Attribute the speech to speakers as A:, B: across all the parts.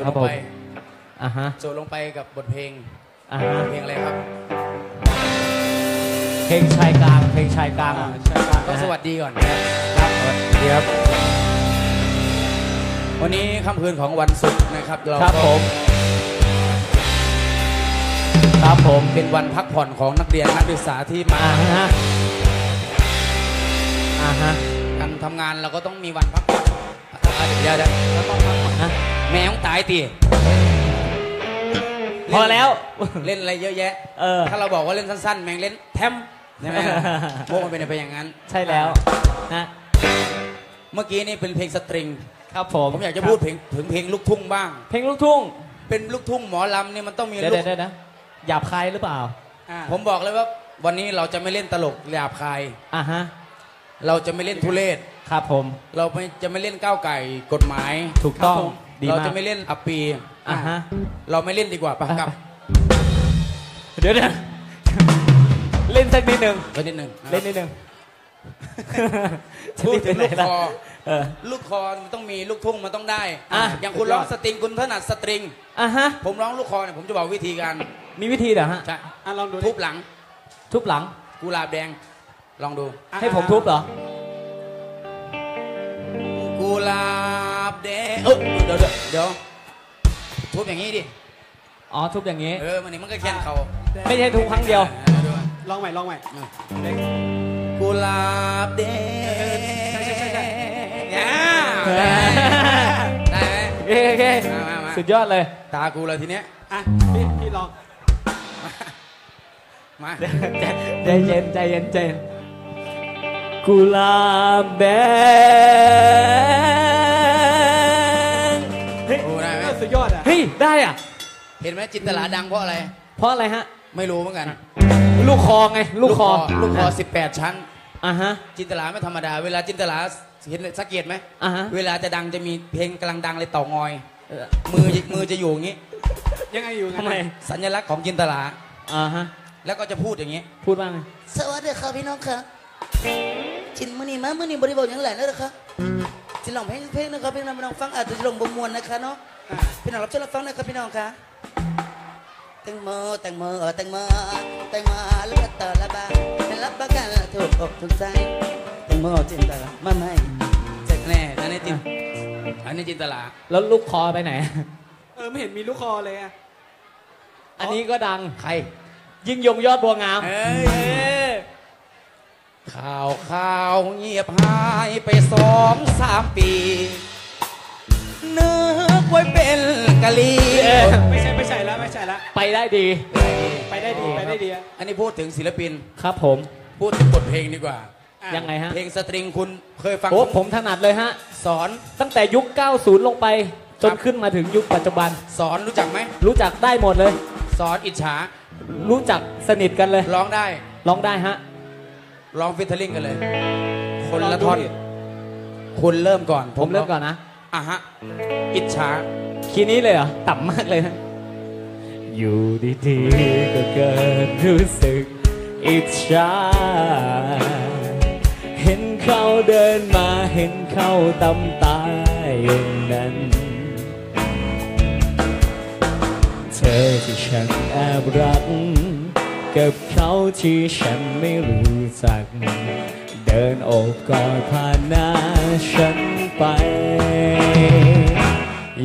A: จบ
B: ครั
A: ล
B: บ
A: ง
B: ผม
A: ไป
B: อะฮะ
A: จบลงไปกับบทเพลง
B: อะฮะ
A: เพลงอะไรครับ
B: เพลงชายกลางเพลงชายกลาง
C: อ่าใช่ครับ
A: ก็สวัสดีก่อน
B: ครับสวัสดีครับ
A: วันนี้ค่ำคืนของวันศุกร์นะครับเรา
B: ครับ
A: ก็
B: ผม ครับผม
A: เป็นวันพักผ่อนของนักเรียนนักศึกษาที่มา
B: อ่าฮะอ่าฮะ
A: การทำงานเราก็ต้องมีวันพักผ่อนอะเดี๋ยวเดี๋ยวแล้วต้องพักผ่อน
B: ฮะ
A: แมวตายตี
B: พอแล้ว
A: เล่นอะไรเยอะแยะ
B: เออ
A: ถ้าเราบอกว่าเล่นสั้นๆ แมงเล่นแทมใช่ไหมโมกมันเป็นไปอย่างนั้น
B: ใช่แล้วนะ
A: เมื่อกี้นี่เป็นเพลงสตริง
B: ครับผม
A: ผมอยากจะพูดเพลงถึงเพลงลูกทุ่งบ้าง
B: เพลงลูกทุ่ง
A: เป็นลูกทุ่งหมอลำนี่มันต้องมี
B: เดี๋ยว
A: ลู
B: เดี๋
A: ก
B: ยวเดี๋ยวนะหยาบคายหรือเปล่า
C: อ่า
A: ผมบอกเลยว่าวันนี้เราจะไม่เล่นตลกหยาบคาย
B: อ่าฮะ
A: เราจะไม่เล่นทุเรศ
B: ครับผม
A: เราไม่จะไม่เล่นก้าวไก่กฎหมาย
B: ถูกต้อง
C: ครับผม
B: ดี
A: เรา
B: มาก
A: จะไม่เล่นอัปปี
B: อ่าฮะ
A: เราไม่เล่นดีกว่าปะกลับ
B: เดี๋ยวนะเล่นสักนิดหนึ่ง
A: ไปนิดหนึ่งะครับ
B: เล่นนิดหนึ่ง
A: พูดถึงลูกคอ
B: เออ
A: ลูกคอมันต้องมีลูกทุ่งมันต้องได้
B: อะ
A: อย่างคุณร้องสตริงคุณถนัดสตริง
B: อะฮะ
A: ผมร้องลูกคอเนี่ยผมจะบอกวิธีการ
B: มีวิธีเหรอฮะ
A: จะ
C: อะลองดูดิ
A: ทุบหลัง
B: ทุบหลัง
A: กุหลาบแดง ลองดู
C: อะ
B: ให้ผมทุบเหรอ
A: กุ ดี๋ยวเดี๋ยวเดี๋ยวทุบอย่างนี้ดิ
B: อ๋อทุบอย่างนี้
A: เออมันนี่มันก็แค่นเขา
B: ไม่ใช่ทุบครั้งเดียว
A: ออดู
C: ลองใหม่ลองใหม่
A: กุหลาบแดง
C: ใช่ใช่ใช่ใช่
A: อ่า
B: เออ
A: ได้ไหม
B: โอเคโอเค
A: มามามา
B: สุดยอดเลย
A: ตากูเลยทีเนี้ย
C: อะพี่พี่ลอง
A: มา
B: ใจเย็นใจเย็นใจเย็นกุหลาบแดง
A: ได้
C: อะ
B: เห็
A: นไหมจินตลาดังเพราะอะไร
B: เพราะอะไรฮะ
A: ไม่รู้เหมือนกัน
B: ลูกคอไง ลูกคอ
A: ลูกคอ 18 ชั้น
B: อะฮะ
A: จินตลาไม่ธรรมดา เวลาจินตลาเห็นสังเกตไหม
B: อะฮะ
A: เวลาจะดังจะมีเพลงกำลังดังเลยเต่างอย
B: เออ
A: มือมือจะอยู่อย่างนี้
C: ยังไงอยู่งั้น
B: ทำไม
A: สัญลักษณ์ของจินตลา
B: อ่าฮะ
A: แล้วก็จะพูดอย่างนี้
B: พูดบ้างไง
D: สวัสดีครับพี่น้องครับจินมือนี้มามือนี้บริบทอย่างไรแล้วนะครับ จิลองเพลงเพลงนะครับพี่น้องพี่น้องฟังอาจจะลงบมวลนะคะเนาะพี่น้องรับชมรับฟังนะครับพี่น้องค่ะแตงโมแตงโมแตงโมแตงโมเลือดต่อละบาเป็นรับประกันถูกอกถูกใจแตงโมจินตลามาไหม
A: เสร็จแน่อันนี้จินอันนี้จินตลา
B: แล้วลูกคอไปไหน
C: เออไม่เห็นมีลูกคอเลยอะ
B: อันนี้ก็ดัง
A: ใคร
B: ยิ่งยงยอดบัวงาม
A: เอ้ย
B: เอ้ย
A: ข่าวข่าวเงียบหายไปสองสามปีนึกไว้เป็นกะลี
B: เอ้ย
C: ไม่ใช่ไม่ใช่แล้วไม่ใช่แล้ว
B: ไปได้ดี
C: ไปได้ดีไปได้ดีอะ
A: อันนี้พูดถึงศิลปิน
B: ครับผม
A: พูดถึงบทเพลงดีกว่า
C: อะ
B: ยังไงฮะ
A: เพลงสตริงคุณเคยฟัง
B: โอ้ผมถนัดเลยฮะ
A: สอน
B: ตั้งแต่ยุค 90 ลงไป จน
A: ครับ
B: ขึ้นมาถึงยุคปัจจุบัน
A: สอนรู้จักไหม
B: รู้จักได้หมดเลย
A: สอนอิจฉา
B: รู้จักสนิทกันเลย
A: ร้องได้
B: ร้องได้ฮะ
A: ร้องฟิทเทอร์ลิงกันเลย คนละท่อน คุณเริ่มก่อน
B: ผมเริ่มก่อนนะ
A: อะฮะ อิจฉา
B: คีย์นี้เลยเหรอ ต่ำมากเลยนะ อยู่ดีๆก็เกิดรู้สึกอิจฉา เห็นเขาเดินมาเห็นเขาตำตาอย่างนั้น เธอที่ฉันแอบรัก กับเขาที่ฉันไม่รู้จัก เดินโอบกอดผ่านหน้าฉันไป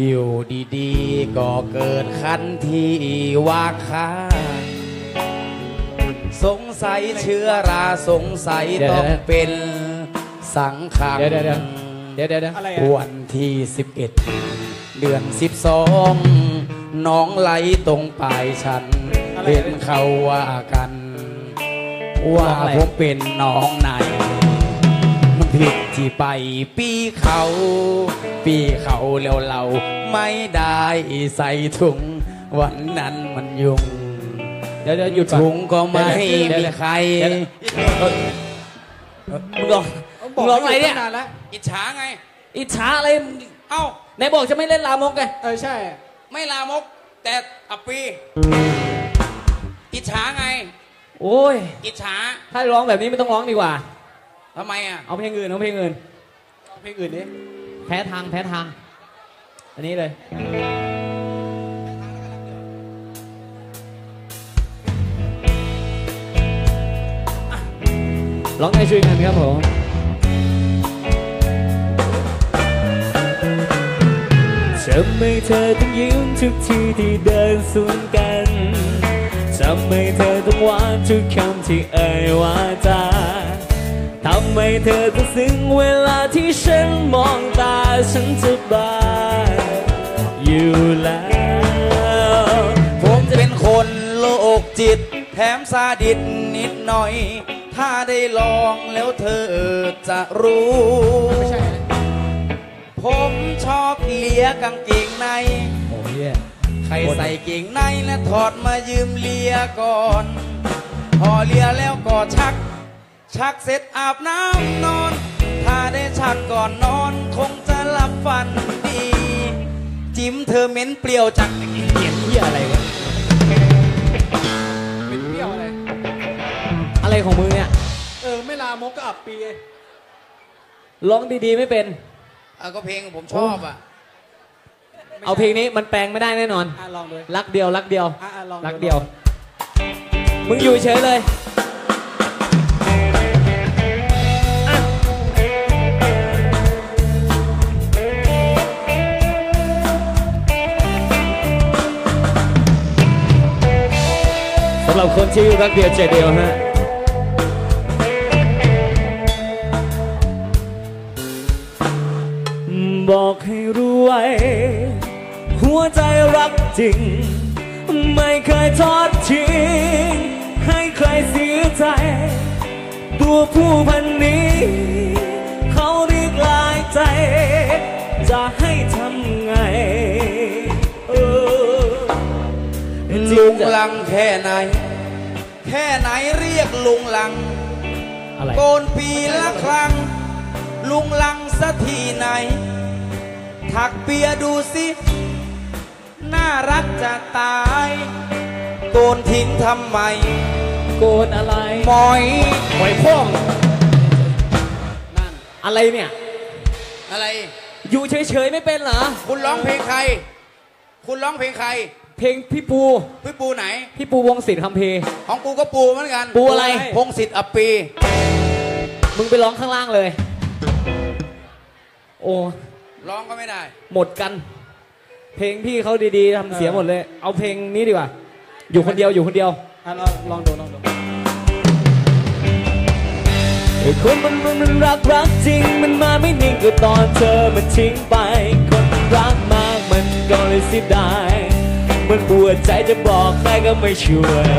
A: อยู่ดีๆ ก็เกิดคันที่ว่าค้าสงสัยเชื้อราสงสัยต้องเป็นสังขัง
B: เดี๋ยวเดี๋ยวเดี๋ยวเดี๋ยวเดี๋ยว
C: อะไรอะ
A: วันที่ 11 เดือน 12 น้องไหลตรงปลายฉัน เห็นเขาว่ากัน ว่าผมเป็นน้องในมันผิดที่ไปปีเขา ปีเขาแล้วเราไม่ได้ใส่ถุง วันนั้นมันยุง
B: เดี๋ยวเดี๋ยวหยุดก่อน
A: ถุงก็ไม่
B: เดี๋ยว
A: มี
B: เดี๋ยว
A: ใคร
B: เดี๋ยวมึงลอง
C: บ
B: มึ
C: อก
B: งลองอะไรเนี่ย
C: ตั้งนานแล้ว
A: อิจฉาไง
B: อิจฉาอะไร
A: เอ้า
B: ไหนบอกจะไม่เล่นลามกไง
C: เออใช่
A: ไม่ลามกแต่อับปีอิ จฉาไง
B: โอ้ย
A: อิจฉา
B: ถ้าร้องแบบนี้ไม่ต้องร้องดีกว่า
A: ทำไมอะ
B: เอาเพลงอื่นเอาเพลงอื่น
C: เอาเพลงอื่นดิ
B: แพ้ทางแพ้ทาง อันนี้เลยร้องให้ช่วยกันครับผมทำไมเธอต้องยิ้มทุกทีที่เดินสวนกัน ทำไมเธอต้องหวานทุกคำที่เอ่ยว่าจาทำไมเธอต้องซึ้งเวลาที่ฉันมองตาฉันจะบายอยู่แล้ว
A: ผมเป็นคนโลกจิต แถมซาดิสนิดหน่อย ถ้าได้ลองแล้วเธอจะรู้
C: ไม่ใช่นะ
A: ผมชอบเลียกางเกงใน
B: โอ้ย
A: ใครใส่เกงในและถอดมายืมเลียก่อน พอเลียแล้วก็ชัก ชักเสร็จอาบน้ำนอน ถ้าได้ชักก่อนนอน คงจะหลับฝันดี จิ้มเธอเหม็นเปรี้ยวจัง
B: เขียนเหี้ยอะไรวะ
C: เป็นเปรี้ยวอะไร
B: อะไรของมึงเนี่ย
C: เออไม่ลามกก็อับปี
B: ร้องดีๆไม่เป็น
A: เอาก็เพลงผมชอบอะ
B: เอาเพลงนี้มันแปลงไม่ได้แน่นอน
C: อะลองดู
B: รักเดียวรักเดียว
C: อะอะลอง
B: รักเดียว มึงอยู่เฉยเลย สำหรับคนที่รักเดียวใจเดียวฮะ จริง ไม่เคยทอดทิ้งให้ใครเสียใจ ตัวผู้พันนี้ เขาเรียกหลายใจ จะให้ทำไงเออ
A: ลุงลังแค่ไหน แค่ไหนเรียกลุงลัง
B: อะไร
A: โกนปีละครั้ง ลุงลังสักทีไหน ถักเปียดูสิ น่ารักจะตายโกนทิ้งทำไม
B: โกนอะไร
A: หมอย
B: หอยพ่อง
C: นั่น
B: อะไรเนี่ย
A: อะไร
B: อยู่เฉยๆไม่เป็นเหรอ
A: คุณร้องเพลงใคร คุณร้องเพลงใคร
B: เพลงพี่ปู
A: พี่ปูไหน
B: พี่ปูวงศิษฐ์คำเพร์
A: ของกูก็ปูเหมือนกัน
B: ปูอะไร
A: พงศิษฐ์อัปปี
B: มึงไปร้องข้างล่างเลย โอ้
A: ร้องก็ไม่ได้
B: หมดกัน เพลงพี่เขาดีๆทำเสียหมดเลย เอาเพลงนี้ดีกว่า อยู่คนเดียวอยู่คนเดียว
C: อะลองลองดูลองดู
B: ไอ้คนมันมันมันรักรักจริง มันมาไม่นิ่งก็ตอนเธอมันทิ้งไปคนรักมากมันก็เลยเสียดายมันปวดใจจะบอกใครก็ไม่ช่วย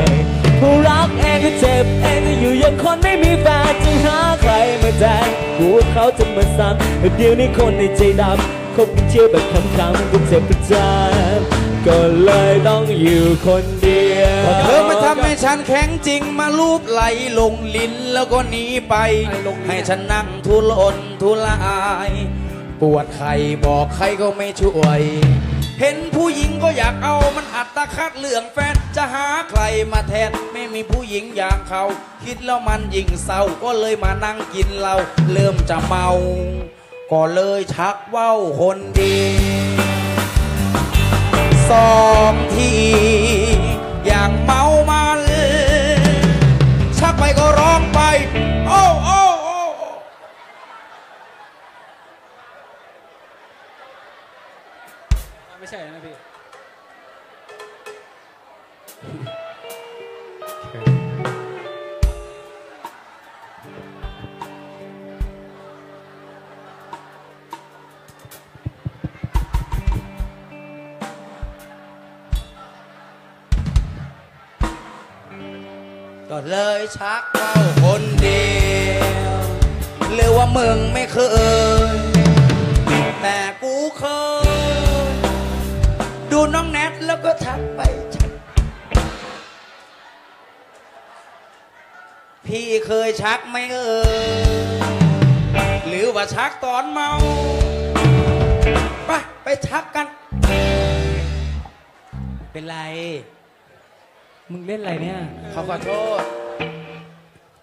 B: ผู้รักเองก็เจ็บเองก็อยู่อย่างคนไม่มีแฟนจึงหาใครมาแทนกลัวเขาจะมาซ้ำเดี๋ยวนี้คนในใจดำ คบกันเชื่อแบบคำๆก็เจ็บประจานก็เลยต้องอยู่คนเดียว
A: เธอมาทำให้ฉันแข็งจริงมาลูบไหลลงลิ้นแล้วก็หนีไป ให้ฉันนั่งทุรนทุรายปวดไข้บอกใครก็ไม่ช่วย เห็นผู้หญิงก็อยากเอามันอัตคัดเรื่องแฟน จะหาใครมาแทน ไม่มีผู้หญิงอย่างเขา คิดแล้วมันยิ่งเศร้าก็เลยมานั่งกินเหล้าเริ่มจะเมา ก็เลยชักเว้าคนดีสองทีอย่างเมามัน ชักไปก็ร้องไป โอ้โอ้โอ้
C: ไม่ใช่นะพี่
A: ก็เลยชักเข้าคนเดียวหรือว่ามึงไม่เคย แต่กูเคย ดูน้องแนทแล้วก็ทักไปชักพี่เคยชักไหมเออหรือว่าชักตอนเมาไปไปชักกัน เป็นไร
B: มึงเล่นอะไรเนี่ย
A: เขาขอโทษ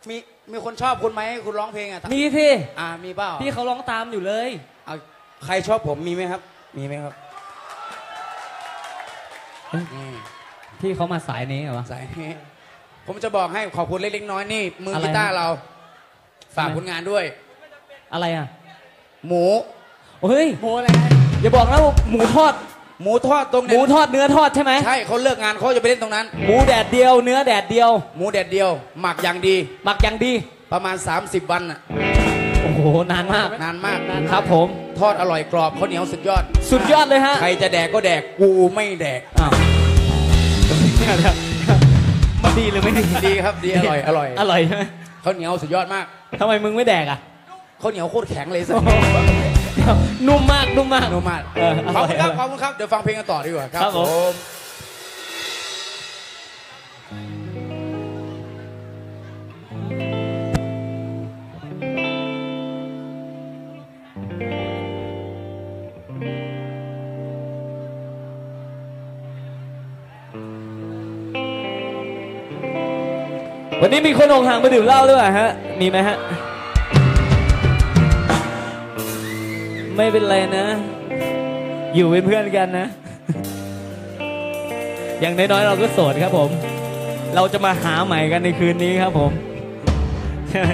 A: มีมีคนชอบคุณไหมคุณร้องเพลงอะ
B: มีที่
A: อ่ามีเปล่า
B: พี่เขาร้องตามอยู่เลย
A: เอาใครชอบผมมีไหมครับ มีไหมครับ
B: เอ้ย
A: อืม
B: พี่เขามาสายนี้เหรอวะ
A: สายนี้ผมจะบอกให้ขอบคุณเล็กๆน้อยๆนี่มือ
B: อะไร
A: กีตาร์เรา ฝากผลงานด้วย
B: อะไรอะ
A: หมู
B: เฮ้ย
C: โมอะไรไง
B: อย่าบอกนะว่าหมูทอด
A: หมูทอดตรง
B: ห
A: เนี้
B: มูทอดเนื้อทอดใช่ไหม
A: ใช่เขาเลิกงานเขาจะไปเล่นตรงนั้น
B: หมูแดดเดียว เนื้อแดดเดียว
A: หมูแดดเดียว หมักอย่างดี
B: หมักอย่างดี
A: ประมาณ 30 วันน่ะ
B: โอ้โหนานมาก
A: นานมาก
B: ครับ ผม
A: ทอดอร่อยกรอบข้าวเหนียวสุดยอด
B: สุดยอดเลยฮะ
A: ใครจะแดกก็แดกกูไม่แดก
B: อ้าวมันดีหรือไม่ดี
A: ดีครับดีอร่อยอร่อย
B: อร่อยใช่ไหม
A: ข้าวเหนียวสุดยอดมาก
B: ทำไมมึงไม่แดกอะ
A: ข้าวเหนียวโคตรแข็งเลยสิ
B: เดี๋ ยวนุ่มมากนุ่มมาก
A: นุ่มมาก
B: เอออ
A: ข
B: ร่
A: อ
B: อบย
A: คุณครับ
B: อ
A: ข
B: ร่
A: อ
B: อบย
A: คุณครับ เดี๋ยวฟังเพลงกันต่อดีกว่าครั
B: ครับผมวันนี้มีคนองห่างมาดื่มเหล้าด้วยฮะ มีไหมฮะ ไม่เป็นไรนะ อยู่เป็นเพื่อนกันนะ อย่างน้อยๆเราก็โสดครับผม เราจะมาหาใหม่กันในคืนนี้ครับผมใช่ไหม